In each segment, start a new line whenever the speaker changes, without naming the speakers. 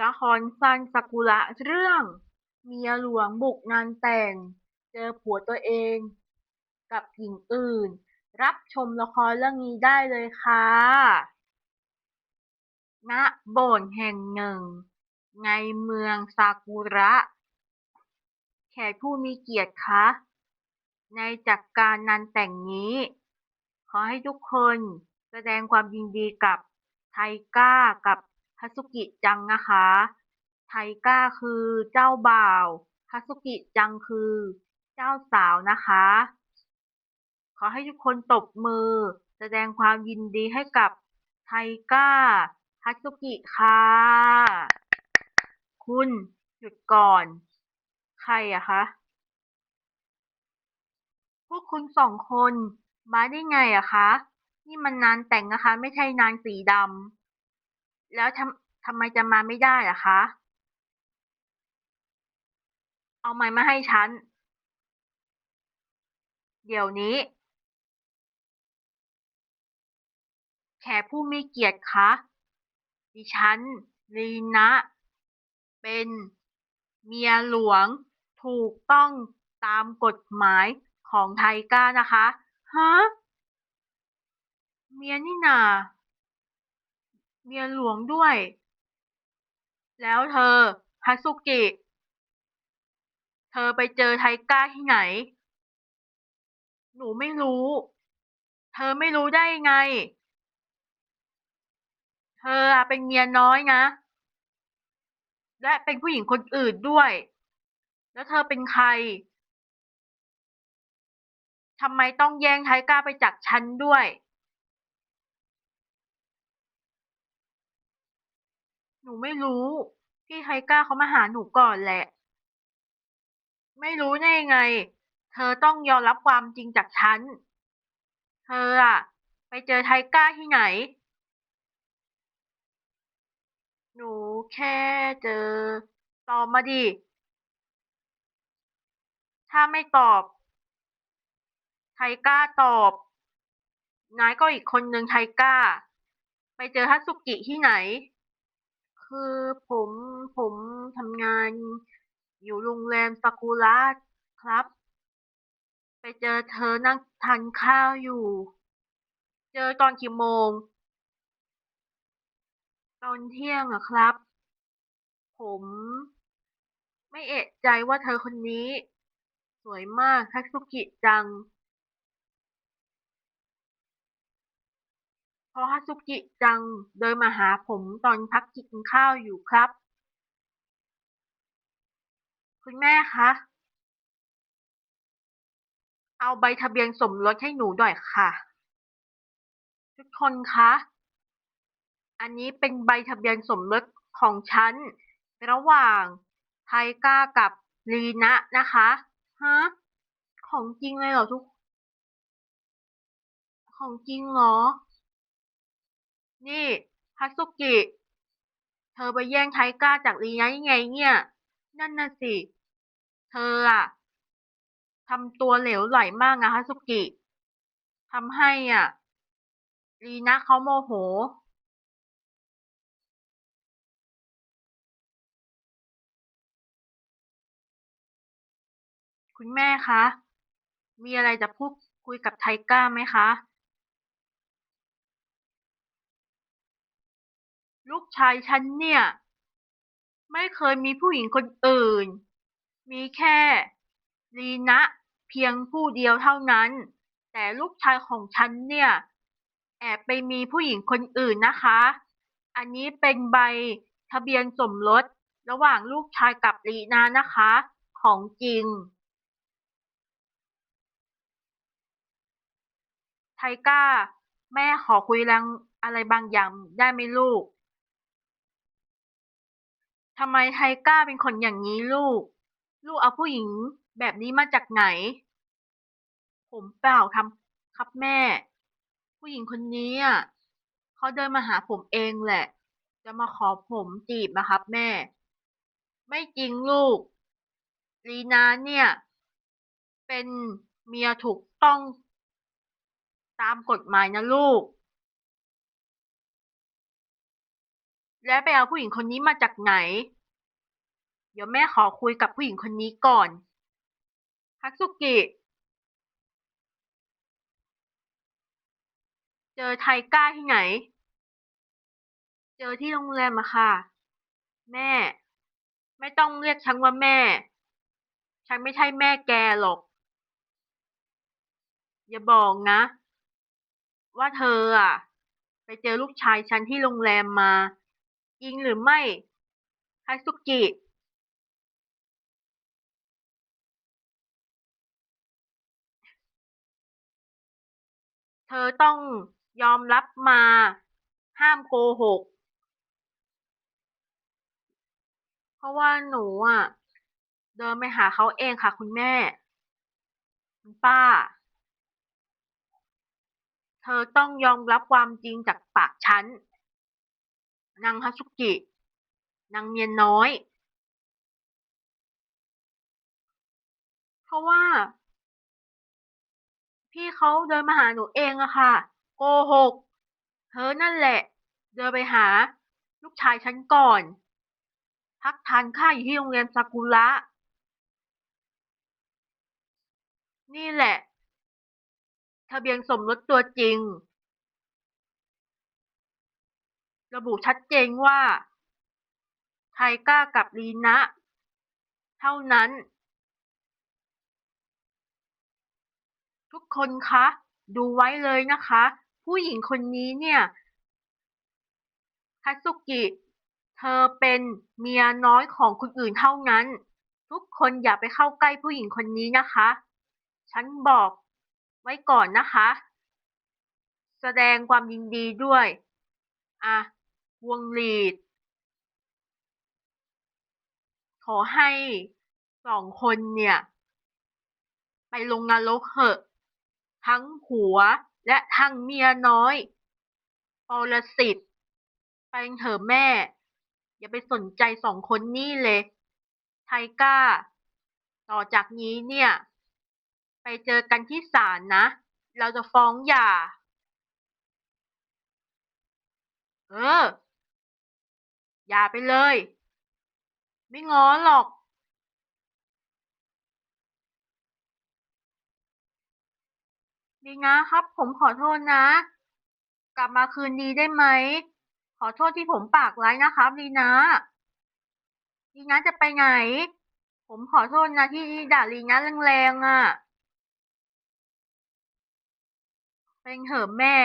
ละครสั้นซากุระเรื่อง เมียหลวงบุกงานแต่ง เจอผัวตัวเอง กับหญิงอื่น รับชมละครเรื่องนี้ได้เลยค่ะณโบสถ์แห่งหนึ่ง ในเมืองซากุระ แขกผู้มีเกียรติคะ ในจัดการงานแต่งนี้ ขอให้ทุกคนแสดงความยินดีกับไทก้ากับ ฮัสุกิจังนะคะ ไทก้าคือเจ้าบ่าว ฮัสุกิจังคือเจ้าสาวนะคะ ขอให้ทุกคนตบมือ แสดงความยินดีให้กับไทก้า ฮัสุกิค่ะ คุณหยุดก่อน ใครอะคะ พวกคุณสองคนมาได้ไงอะคะ นี่มันงานแต่งนะคะ ไม่ใช่งานสีดำ แล้วทำทำไมจะมาไม่ได้อะคะ เอาไม้มาให้ฉัน เดี๋ยวนี้ แขกผู้มีเกียรติคะ ดิฉัน ลีนะ เป็นเมียหลวงถูกต้องตามกฎหมายของไทก้านะคะ ฮะ เมียนี่นา เมียหลวงด้วย แล้วเธอฮัตสุกิ เธอไปเจอไทก้าที่ไหน หนูไม่รู้ เธอไม่รู้ได้ไง เธออะเป็นเมียน้อยนะ และเป็นผู้หญิงคนอื่นด้วย แล้วเธอเป็นใครทำไมต้องแย่งไทก้าไปจากฉันด้วย หนูไม่รู้ พี่ไทก้าเขามาหาหนูก่อนแหละ ไม่รู้ได้ไง เธอต้องยอมรับความจริงจากฉัน เธออะไปเจอไทก้าที่ไหน หนูแค่เจอ ตอบมาดิ ถ้าไม่ตอบ ไทก้าตอบ นายก็อีกคนนึงไทก้า ไปเจอฮัตสุกิที่ไหน คือผมผมทำงานอยู่โรงแรมซากุระครับ ไปเจอเธอนั่งทานข้าวอยู่ เจอตอนกี่โมง ตอนเที่ยงอะครับ ผม ไม่เอะใจว่าเธอคนนี้ สวยมากฮัตสุกิจัง พราะฮัตสุกิจังเดินมาหาผมตอนพักกินข้าวอยู่ครับ คุณแม่คะ เอาใบทะเบียนสมรสให้หนูหน่อยค่ะ ทุกคนคะ อันนี้เป็นใบทะเบียนสมรสของฉัน ระหว่างไทก้ากับลีนะนะคะฮะของจริงเลยเหรอทุก ของจริงเหรอ นี่ฮัตสุกิ เธอไปแย่งไทก้าจากลีนะยังไงเนี่ย นั่นน่ะสิ เธออะทำตัวเหลวไหลมากนะฮัตสุกิทำให้อะลีนะเขาโมโห คุณแม่คะ มีอะไรจะพูดคุยกับไทก้าไหมคะ ลูกชายฉันเนี่ย ไม่เคยมีผู้หญิงคนอื่น มีแค่ลีนะเพียงผู้เดียวเท่านั้น แต่ลูกชายของฉันเนี่ย แอบไปมีผู้หญิงคนอื่นนะคะ อันนี้เป็นใบทะเบียนสมรสระหว่างลูกชายกับลีนานะคะ ของจริง ไทก้า แม่ขอคุยเรื่องอะไรบางอย่างได้ไหมลูก ทำไมไทก้าเป็นคนอย่างนี้ลูก ลูกเอาผู้หญิงแบบนี้มาจากไหน ผมเปล่าทำครับแม่ ผู้หญิงคนนี้อะเขาเดินมาหาผมเองแหละ จะมาขอผมจีบนะครับแม่ ไม่จริงลูก ลีนาเนี่ย เป็นเมียถูกต้องตามกฎหมายนะลูก แล้วไปเอาผู้หญิงคนนี้มาจากไหน เดี๋ยวแม่ขอคุยกับผู้หญิงคนนี้ก่อนฮัตสุกิ เจอไทก้าที่ไหน เจอที่โรงแรมอะค่ะ แม่ ไม่ต้องเรียกฉันว่าแม่ ฉันไม่ใช่แม่แกหรอก อย่าบอกนะ ว่าเธออะไปเจอลูกชายฉันที่โรงแรมมา จริงหรือไม่ฮัตสุกิเธอต้องยอมรับมาห้ามโกหก เพราะว่าหนูอะ เดินไปหาเขาเองค่ะคุณแม่ คุณป้า เธอต้องยอมรับความจริงจากปากฉัน นางฮัตสุกิ นางเมียน้อย เพราะว่า พี่เขาเดินมาหาหนูเองอะค่ะ โกหกเธอนั่นแหละ เดินไปหา ลูกชายฉันก่อน พักทานข้าวอยู่ที่โรงเรียนซากุระ นี่แหละ ทะเบียนสมรสตัวจริง ระบุชัดเจนว่า ไทก้ากับลีนะ เท่านั้น ทุกคนคะ ดูไว้เลยนะคะ ผู้หญิงคนนี้เนี่ยคัตสุกิ เธอเป็นเมียน้อยของคนอื่นเท่านั้น ทุกคนอย่าไปเข้าใกล้ผู้หญิงคนนี้นะคะ ฉันบอกไว้ก่อนนะคะ แสดงความยินดีด้วย อะ วงลีด ขอให้สองคนเนี่ย ไปลงนรกเหอะ ทั้งผัวและทั้งเมียน้อยปรสิตไปเถอะแม่ อย่าไปสนใจสองคนนี่เลย ไทก้า ต่อจากนี้เนี่ย ไปเจอกันที่ศาลนะ เราจะฟ้องหย่า เออ อย่าไปเลย ไม่ง้อหรอก ดีนะครับ ผมขอโทษนะ กลับมาคืนดีได้ไหม ขอโทษที่ผมปากร้ายนะครับลีนะลีนะจะไปไหน ผมขอโทษนะที่ด่าลีนะแรงๆอะ เป็นเถอะแม่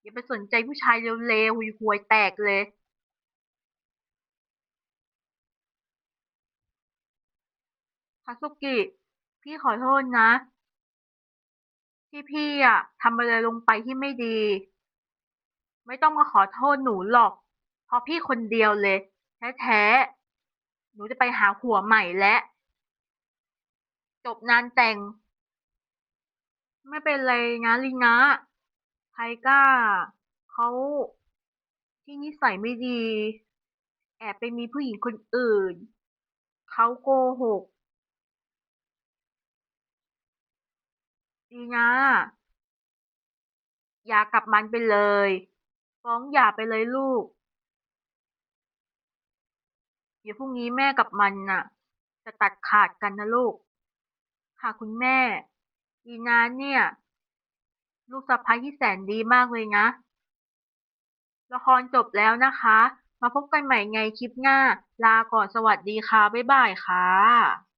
อย่าไปสนใจผู้ชายเร็วๆห่วยๆแตกเลยาซุกิ พี่ขอโทษนะ ที่พี่อะทำอะไรลงไปที่ไม่ดี ไม่ต้องมาขอโทษหนูหรอก เพราะพี่คนเดียวเลย แท้ๆ หนูจะไปหาผัวใหม่แล้วจบงานแต่ง ไม่เป็นไรนะลีนะไทก้าเขาที่นิสัยไม่ดี แอบไปมีผู้หญิงคนอื่น เขาโกหก ดีนะอย่ากับมันไปเลย ฟ้องหย่าไปเลยลูก เดี๋ยวพรุ่งนี้แม่กับมันน่ะ จะตัดขาดกันนะลูก ค่ะคุณแม่ดีนาเนี่ย ลูกสะใภ้ที่แสนดีมากเลยนะ ละครจบแล้วนะคะ มาพบกันใหม่ไงคลิปหน้า ลาก่อนสวัสดีค่ะ บ๊ายบายค่ะ